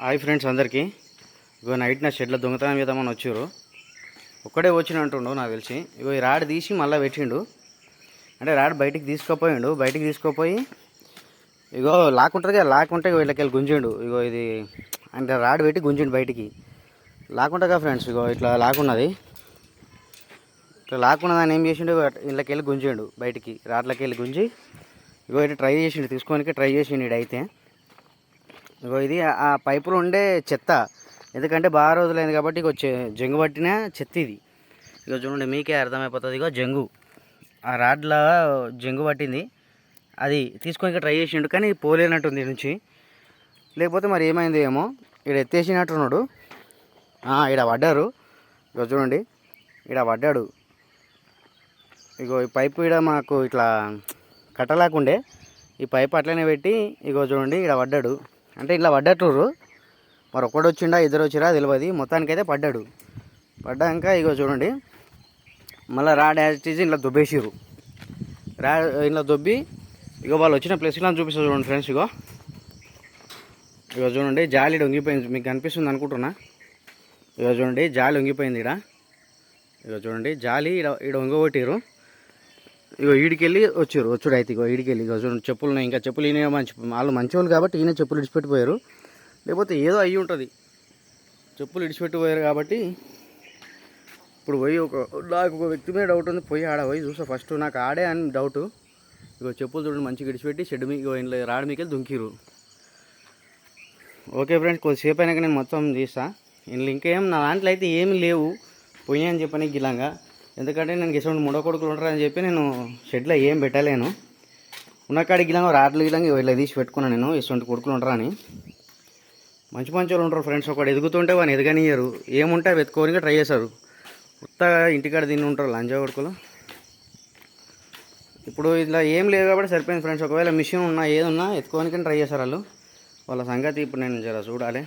Hi friends అందరికీ. ఇగో night నా షెడ్లో దొంగతనం చేద్దామని వచ్చారు ఒక్కడే వచ్చిన అంటుండు నాకు తెలిసి. ఇగో ఈ రాడ్ తీసి మళ్ళీ పెట్టిండు. అంటే రాడ్ బయటికి తీసుకుపోయిండు. బయటికి తీసుకుపోయి ఇగో లాక్ ఉంటుంది కదా లాక్ ఉంటే ఇగో వీళ్ళకి వెళ్ళి గుంజిండు. ఇగో ఇది అంటే రాడ్ పెట్టి గుంజిండు బయటికి. లాక్ ఉంటుంది కదా ఫ్రెండ్స్ ఇగో ఇట్లా లాక్ ఉన్నది ఇట్లా లాక్ ఉన్నదాన్ని ఏం చేసిండు ఇళ్ళకి వెళ్ళి గుంజిండు బయటికి. రాడ్లకి వెళ్ళి గుంజి ఇగో ఇటు ట్రై చేసిండు తీసుకోనికి ట్రై చేసిండు ఇడైతే ఇగో ఇది ఆ- పైపులు పైపులో ఉండే చెత్త. ఎందుకంటే బాగా రోజులైంది కాబట్టి ఇక జంగు పట్టిన చెత్త ఇది. ఇగో చూడండి మీకే అర్థమైపోతుంది ఇగో జంగు. ఆ రాడ్లా జంగు పట్టింది. అది తీసుకొని ట్రై చేసిండు కానీ పోలేనట్టుంది ఈ నుంచి. లేకపోతే మరి ఏమైంది ఏమో ఇక్కడ ఎత్తేసినట్టున్నాడు. ఇక్కడ పడ్డారు. ఇగో చూడండి ఇక్కడ పడ్డాడు. ఇగో ఈ పైపు ఇక్కడ మాకు ఇట్లా కట్టలాకుండే ఈ పైప్ అట్లనే పెట్టి ఇగో చూడండి ఇక్కడ పడ్డాడు. అంటే ఇట్లా పడ్డట్టుర్రు మరి ఒక్కడు వచ్చిండా ఇద్దరు వచ్చిరా తెలియదు మొత్తానికైతే పడ్డాడు. పడ్డాక ఇగో చూడండి. మళ్ళీ రాడ్ యాజిటీజ్ ఇలా దుబ్బేసిరు రా ఇలా దొబ్బి ఇగో వాళ్ళు వచ్చిన ప్లేస్ ఇలా చూపిస్తారు చూడండి ఫ్రెండ్స్ ఇగో. ఇగో చూడండి జాలి వంగిపోయింది మీకు కనిపిస్తుంది అనుకుంటున్నా. ఇగో చూడండి జాలి వంగిపోయింది ఇక్కడ ఇగో చూడండి జాలి ఈడ ఈడ వంగగొట్టిర్రు ఇగో ఈడికెళ్ళి వచ్చారు. వచ్చుడు అయితే ఇగో ఈడికెళ్ళి ఇగో చూడండి చెప్పులు ఉన్నాయి ఇంకా చెప్పులు ఈయన మంచి వాళ్ళు మంచివాళ్ళు కాబట్టి ఈయన చెప్పులు ఇడిచిపెట్టిపోయారు. లేకపోతే ఏదో అయ్యి ఉంటుంది. చెప్పులు ఇడిచిపెట్టిపోయారు కాబట్టి ఇప్పుడు పోయి ఒక నాకు ఒక వ్యక్తి మీద డౌట్ ఉంది. పోయి ఆడ పోయి చూసా ఫస్ట్ నాకు ఆడే అని డౌట్ ఇగో చెప్పులు చూడండి మంచిగా ఇడిచిపెట్టి షెడ్ మీకు ఇగో ఇంట్లో రాడు మీకెళ్ళి దుంకిరు ఓకే ఫ్రెండ్స్ కొద్దిసేపు అయినాక నేను మొత్తం తీస్తా. ఇందులో ఇంకేం నా దాంట్లో అయితే ఏమి లేవు. పోయినాయి అని చెప్పని గిలంగా ఎందుకంటే నేను గిసండి మూడో కొడుకులు ఉంటారని చెప్పి నేను షెడ్లో ఏం పెట్టలేను. ఉన్న కాడికి గిలంగా రాట్లు గిలంగా ఇలా తీసి పెట్టుకున్నాను నేను ఇటువంటి కొడుకులు ఉంటారని మంచి మంచి వాళ్ళు ఉంటారు ఫ్రెండ్స్ ఒకటి ఎదుగుతుంటే వాడిని ఎదగనియరు ఏముంటే అవి ఎత్తుకోనికి ట్రై చేస్తారు. ఉత్తగా ఇంటికాడ తిని ఉంటారు లంజా కొడుకులు. ఇప్పుడు ఇలా ఏం లేదు కాబట్టి సరిపోయింది ఫ్రెండ్స్ ఒకవేళ మిషన్ ఉన్నా ఏదున్నా ఉన్నా ట్రై చేస్తారు వాళ్ళు. వాళ్ళ సంగతి ఇప్పుడు నేను జర చూడాలి.